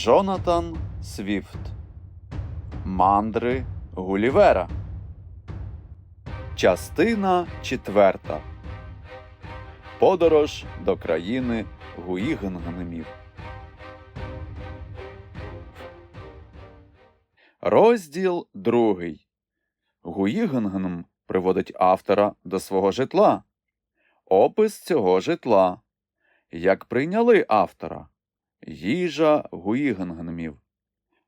Джонатан Свіфт Мандри Гулівера. Частина четверта. Подорож до країни Гуїгенгнемів. Розділ другий. Гуїгенгнем приводить автора до свого житла. Опис цього житла. Як прийняли автора. Їжа Гуїгенгнемів.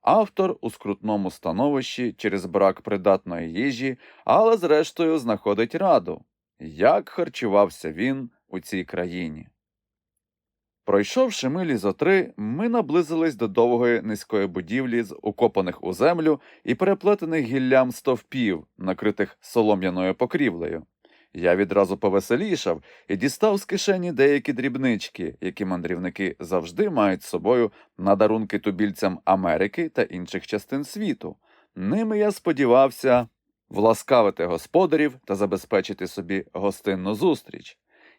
Автор у скрутному становищі через брак придатної їжі, але зрештою знаходить раду, як харчувався він у цій країні. Пройшовши милі зо три, ми наблизились до довгої низької будівлі з укопаних у землю і переплетених гіллям стовпів, накритих солом'яною покрівлею. Я відразу повеселішав і дістав з кишені деякі дрібнички, які мандрівники завжди мають з собою на дарунки тубільцям Америки та інших частин світу. Ними я сподівався власкавити господарів та забезпечити собі гостинну зустріч.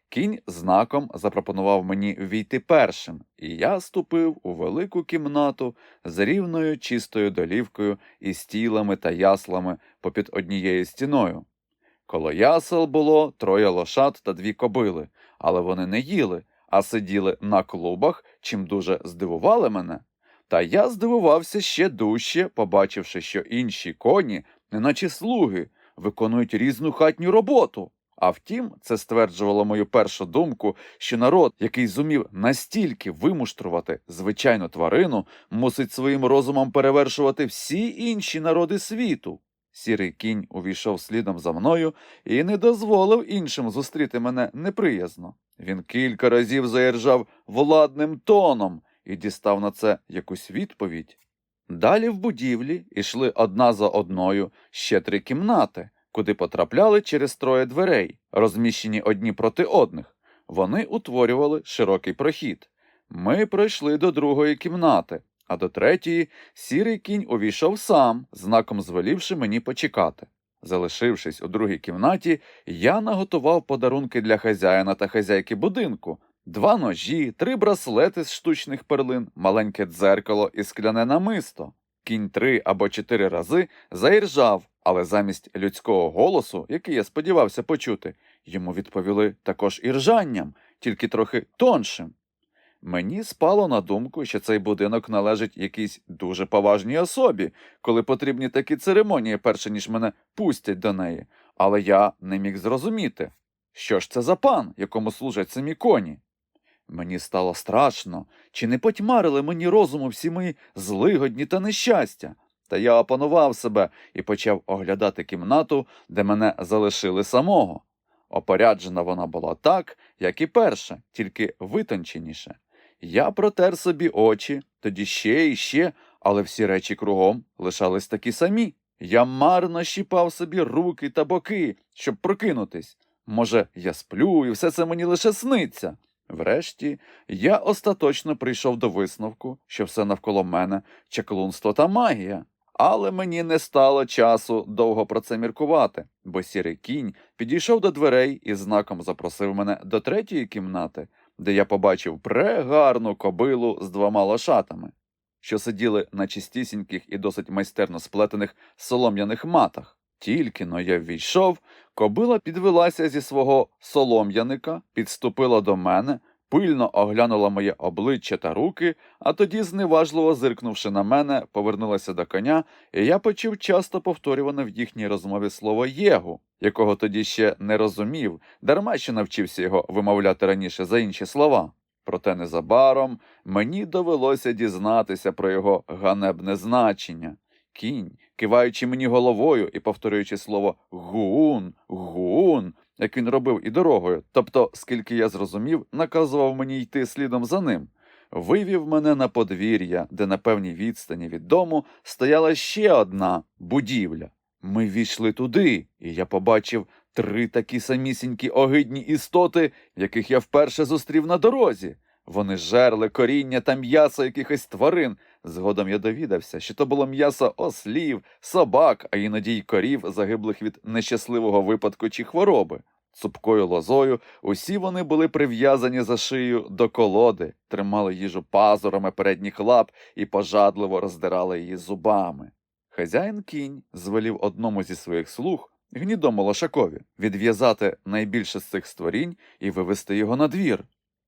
Кінь знаком запропонував мені війти першим, і я ступив у велику кімнату з рівною чистою долівкою і стілами та яслами попід однією стіною. Коло ясел було троє лошад та дві кобили, але вони не їли, а сиділи на клубах, чим дуже здивували мене. Та я здивувався ще дужче, побачивши, що інші коні, неначе слуги, виконують різну хатню роботу. А втім, це стверджувало мою першу думку, що народ, який зумів настільки вимуштрувати звичайну тварину, мусить своїм розумом перевершувати всі інші народи світу. Сірий кінь увійшов слідом за мною і не дозволив іншим зустріти мене неприязно. Він кілька разів заіржав владним тоном і дістав на це якусь відповідь. Далі в будівлі йшли одна за одною ще три кімнати, куди потрапляли через троє дверей, розміщені одні проти одних. Вони утворювали широкий прохід. Ми пройшли до другої кімнати, а до третьої сірий кінь увійшов сам, знаком звелівши мені почекати. Залишившись у другій кімнаті, я наготував подарунки для хазяїна та хазяйки будинку, два ножі, три браслети з штучних перлин, маленьке дзеркало і скляне намисто. Кінь три або чотири рази заіржав, але замість людського голосу, який я сподівався почути, йому відповіли також іржанням, тільки трохи тоншим. Мені спало на думку, що цей будинок належить якійсь дуже поважній особі, коли потрібні такі церемонії, перше ніж мене пустять до неї, але я не міг зрозуміти, що ж це за пан, якому служать самі коні. Мені стало страшно, чи не потьмарили мені розуму всі мої злигодні та нещастя. Та я опанував себе і почав оглядати кімнату, де мене залишили самого. Опоряджена вона була так, як і перша, тільки витонченіше. Я протер собі очі, тоді ще і ще, але всі речі кругом лишались такі самі. Я марно щіпав собі руки та боки, щоб прокинутись. Може, я сплю, і все це мені лише сниться. Врешті я остаточно прийшов до висновку, що все навколо мене чаклунство та магія. Але мені не стало часу довго про це міркувати, бо сірий кінь підійшов до дверей і знаком запросив мене до третьої кімнати, де я побачив прегарну кобилу з двома лошатами, що сиділи на чистісіньких і досить майстерно сплетених солом'яних матах. Тільки но я ввійшов, кобила підвелася зі свого солом'яника, підступила до мене, пильно оглянула моє обличчя та руки, а тоді, зневажливо зиркнувши на мене, повернулася до коня, і я почув часто повторюване в їхній розмові слово Єгу, якого тоді ще не розумів, дарма що навчився його вимовляти раніше за інші слова. Проте незабаром мені довелося дізнатися про його ганебне значення. Кінь, киваючи мені головою і повторюючи слово гун, гун, як він робив і дорогою, тобто, скільки я зрозумів, наказував мені йти слідом за ним, вивів мене на подвір'я, де на певній відстані від дому стояла ще одна будівля. Ми війшли туди, і я побачив три такі самісінькі огидні істоти, яких я вперше зустрів на дорозі. Вони жерли коріння та м'ясо якихось тварин. Згодом я довідався, що то було м'ясо ослів, собак, а іноді й корів, загиблих від нещасливого випадку чи хвороби. цупкою лозою, усі вони були прив'язані за шию до колоди, тримали їжу пазурами передніх лап і пожадливо роздирали її зубами. Хазяїн кінь звелів одному зі своїх слуг, гнідому лошакові, відв'язати найбільше з цих створінь і вивести його на двір.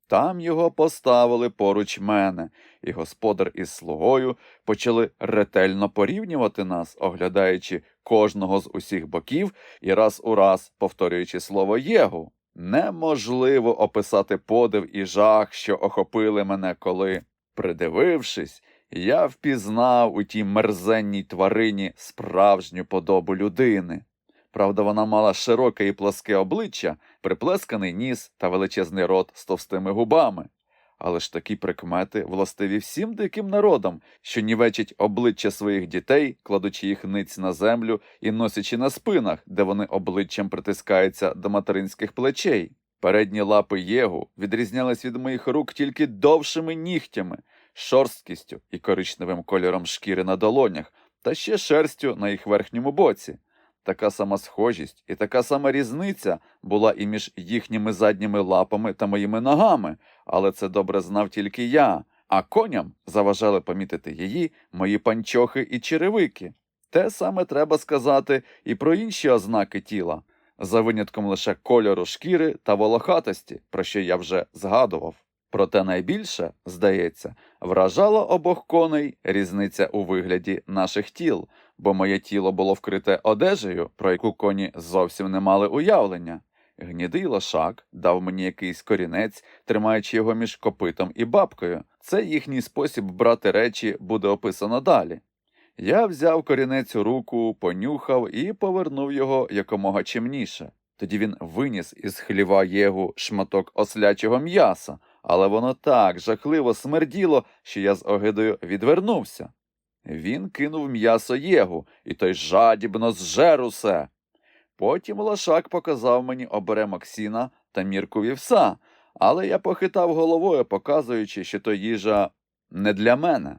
Там його поставили поруч мене, і господар із слугою почали ретельно порівнювати нас, оглядаючи кожного з усіх боків і раз у раз повторюючи слово Єгу. Неможливо описати подив і жах, що охопили мене, коли, придивившись, я впізнав у тій мерзенній тварині справжню подобу людини. Правда, вона мала широке і пласке обличчя, приплесканий ніс та величезний рот з товстими губами. Але ж такі прикмети властиві всім диким народам, що нівечать обличчя своїх дітей, кладучи їх ниць на землю і носячи на спинах, де вони обличчям притискаються до материнських плечей. Передні лапи Єгу відрізнялись від моїх рук тільки довшими нігтями, шорсткістю і коричневим кольором шкіри на долонях, та ще шерстю на їх верхньому боці. Така сама схожість і така сама різниця була і між їхніми задніми лапами та моїми ногами, але це добре знав тільки я, а коням заважали помітити її мої панчохи і черевики. Те саме треба сказати і про інші ознаки тіла, за винятком лише кольору шкіри та волохатості, про що я вже згадував. Проте найбільше, здається, вражала обох коней різниця у вигляді наших тіл, бо моє тіло було вкрите одежею, про яку коні зовсім не мали уявлення. Гнідий лошак дав мені якийсь корінець, тримаючи його між копитом і бабкою. Це їхній спосіб брати речі буде описано далі. Я взяв корінець у руку, понюхав і повернув його якомога чимніше. Тоді він виніс із хліва єгу шматок ослячого м'яса, але воно так жахливо смерділо, що я з огидою відвернувся. Він кинув м'ясо єгу, і той жадібно зжер усе. Потім лошак показав мені оберемок сіна та мірку вівса, але я похитав головою, показуючи, що то їжа не для мене.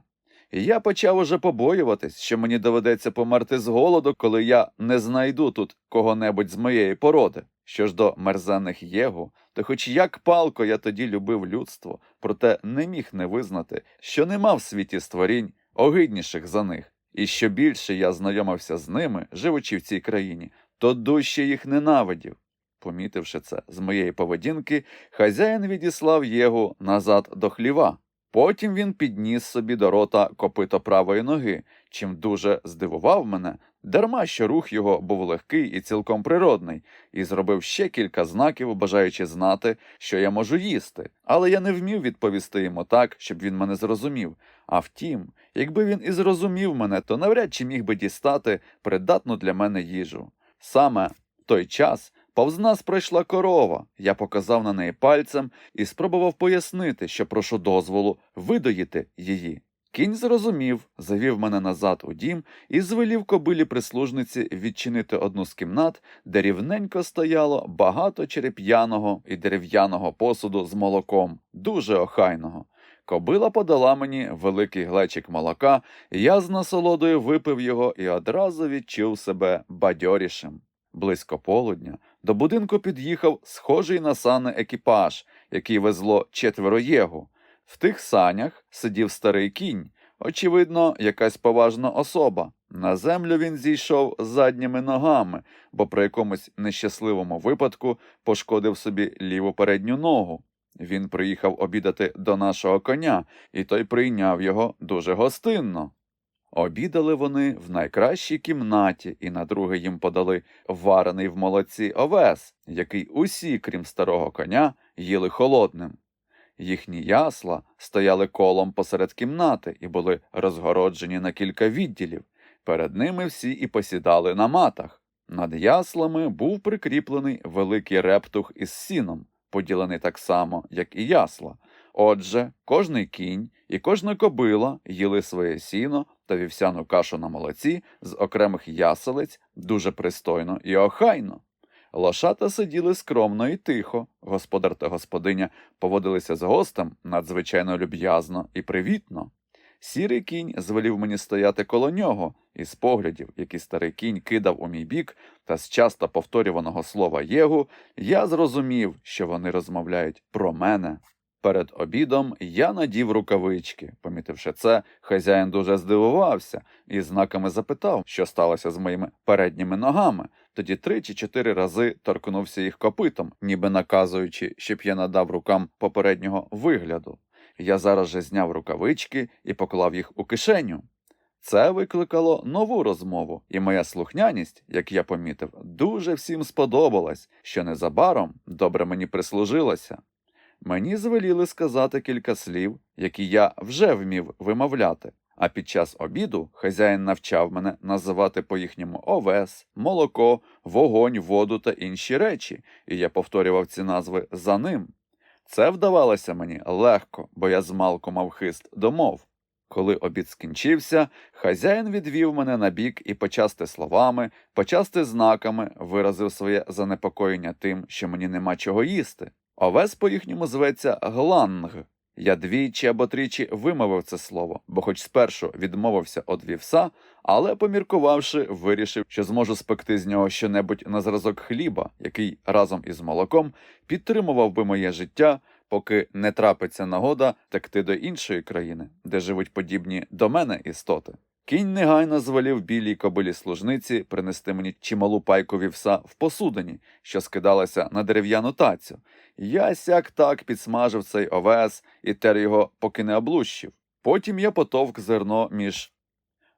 І я почав уже побоюватись, що мені доведеться померти з голоду, коли я не знайду тут кого-небудь з моєї породи. Що ж до мерзенних єгу, то хоч як палко я тоді любив людство, проте не міг не визнати, що нема в світі створінь огидніших за них, і що більше я знайомився з ними, живучи в цій країні, то дужче їх ненавидів. Помітивши це з моєї поведінки, хазяїн відіслав Єгу назад до хліва. Потім він підніс собі до рота копито правої ноги, чим дуже здивував мене, дарма що рух його був легкий і цілком природний, і зробив ще кілька знаків, бажаючи знати, що я можу їсти. Але я не вмів відповісти йому так, щоб він мене зрозумів. А втім, якби він і зрозумів мене, то навряд чи міг би дістати придатну для мене їжу. Саме в той час повз нас пройшла корова. Я показав на неї пальцем і спробував пояснити, що прошу дозволу видоїти її. Кінь зрозумів, завів мене назад у дім і звелів кобилі прислужниці відчинити одну з кімнат, де рівненько стояло багато череп'яного і дерев'яного посуду з молоком, дуже охайного. Кобила подала мені великий глечик молока, я з насолодою випив його і одразу відчув себе бадьорішим. Близько полудня до будинку під'їхав схожий на сани екіпаж, який везло четверо єгу. В тих санях сидів старий кінь, очевидно, якась поважна особа. На землю він зійшов задніми ногами, бо при якомусь нещасливому випадку пошкодив собі ліву передню ногу. Він приїхав обідати до нашого коня, і той прийняв його дуже гостинно. Обідали вони в найкращій кімнаті, і на друге їм подали варений в молоці овес, який усі, крім старого коня, їли холодним. Їхні ясла стояли колом посеред кімнати і були розгороджені на кілька відділів. Перед ними всі і посідали на матах. Над яслами був прикріплений великий рептух із сіном, поділений так само, як і ясла. Отже, кожний кінь і кожна кобила їли своє сіно та вівсяну кашу на молоці з окремих яселець дуже пристойно і охайно. Лошата сиділи скромно і тихо, господар та господиня поводилися з гостем надзвичайно люб'язно і привітно. Сірий кінь звелів мені стояти коло нього, і з поглядів, які старий кінь кидав у мій бік, та з часто повторюваного слова Єгу, я зрозумів, що вони розмовляють про мене. Перед обідом я надів рукавички. Помітивши це, хазяїн дуже здивувався і знаками запитав, що сталося з моїми передніми ногами. Тоді три чи чотири рази торкнувся їх копитом, ніби наказуючи, щоб я надав рукам попереднього вигляду. Я зараз же зняв рукавички і поклав їх у кишеню. Це викликало нову розмову, і моя слухняність, як я помітив, дуже всім сподобалась, що незабаром добре мені прислужилося. Мені звеліли сказати кілька слів, які я вже вмів вимовляти. А під час обіду хазяїн навчав мене називати по їхньому овес, молоко, вогонь, воду та інші речі, і я повторював ці назви за ним. Це вдавалося мені легко, бо я змалку мав хист домов. Коли обід скінчився, хазяїн відвів мене на бік і почасти словами, почасти знаками виразив своє занепокоєння тим, що мені нема чого їсти. Овес по-їхньому зветься гланг. Я двічі або тричі вимовив це слово, бо хоч спершу відмовився від вівса, але, поміркувавши, вирішив, що зможу спекти з нього щонебудь на зразок хліба, який разом із молоком підтримував би моє життя, поки не трапиться нагода текти до іншої країни, де живуть подібні до мене істоти. Кінь негайно звелів білій кобилі служниці принести мені чималу пайку вівса в посудині, що скидалася на дерев'яну тацю. Я сяк так підсмажив цей овес і тер його, поки не облущив. Потім я потовк зерно між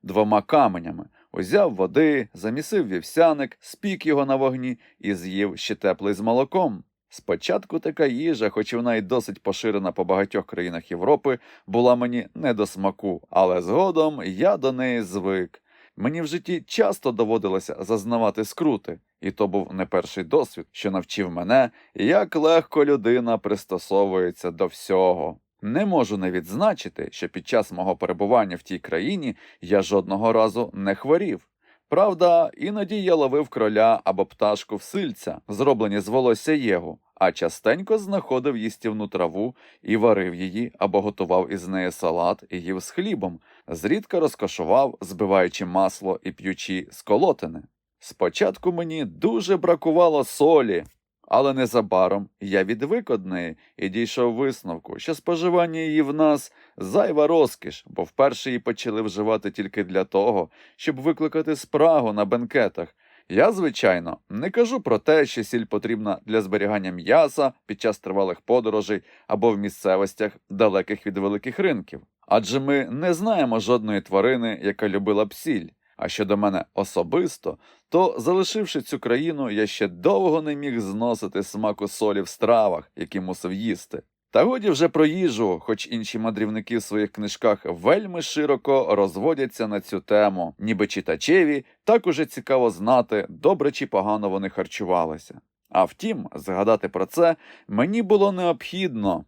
двома каменями, узяв води, замісив вівсяник, спік його на вогні і з'їв ще теплий з молоком. Спочатку така їжа, хоч вона й досить поширена по багатьох країнах Європи, була мені не до смаку, але згодом я до неї звик. Мені в житті часто доводилося зазнавати скрути, і то був не перший досвід, що навчив мене, як легко людина пристосовується до всього. Не можу не відзначити, що під час мого перебування в тій країні я жодного разу не хворів. Правда, іноді я ловив кроля або пташку в сильця, зроблені з волосся єгу, а частенько знаходив їстівну траву і варив її або готував із неї салат і їв з хлібом, зрідка розкошував, збиваючи масло і п'ючи з колотини. Спочатку мені дуже бракувало солі, але незабаром я відвик од неї і дійшов висновку, що споживання її в нас зайва розкіш, бо вперше її почали вживати тільки для того, щоб викликати спрагу на бенкетах. Я, звичайно, не кажу про те, що сіль потрібна для зберігання м'яса під час тривалих подорожей або в місцевостях, далеких від великих ринків. Адже ми не знаємо жодної тварини, яка любила б сіль. А щодо мене особисто, то, залишивши цю країну, я ще довго не міг зносити смаку солі в стравах, які мусив їсти. Та годі вже про їжу, хоч інші мандрівники в своїх книжках вельми широко розводяться на цю тему, ніби читачеві так уже цікаво знати, добре чи погано вони харчувалися. А втім, згадати про це мені було необхідно,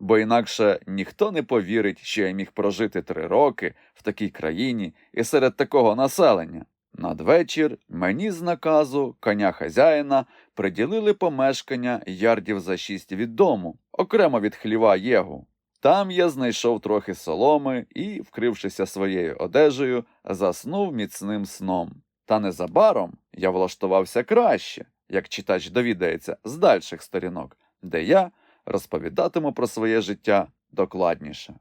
бо інакше ніхто не повірить, що я міг прожити три роки в такій країні і серед такого населення. Надвечір мені з наказу коня хазяїна приділили помешкання ярдів за шість від дому, окремо від хліва Єгу. Там я знайшов трохи соломи і, вкрившися своєю одежею, заснув міцним сном. Та незабаром я влаштувався краще, як читач довідається з дальших сторінок, де я розповідатиму про своє життя докладніше.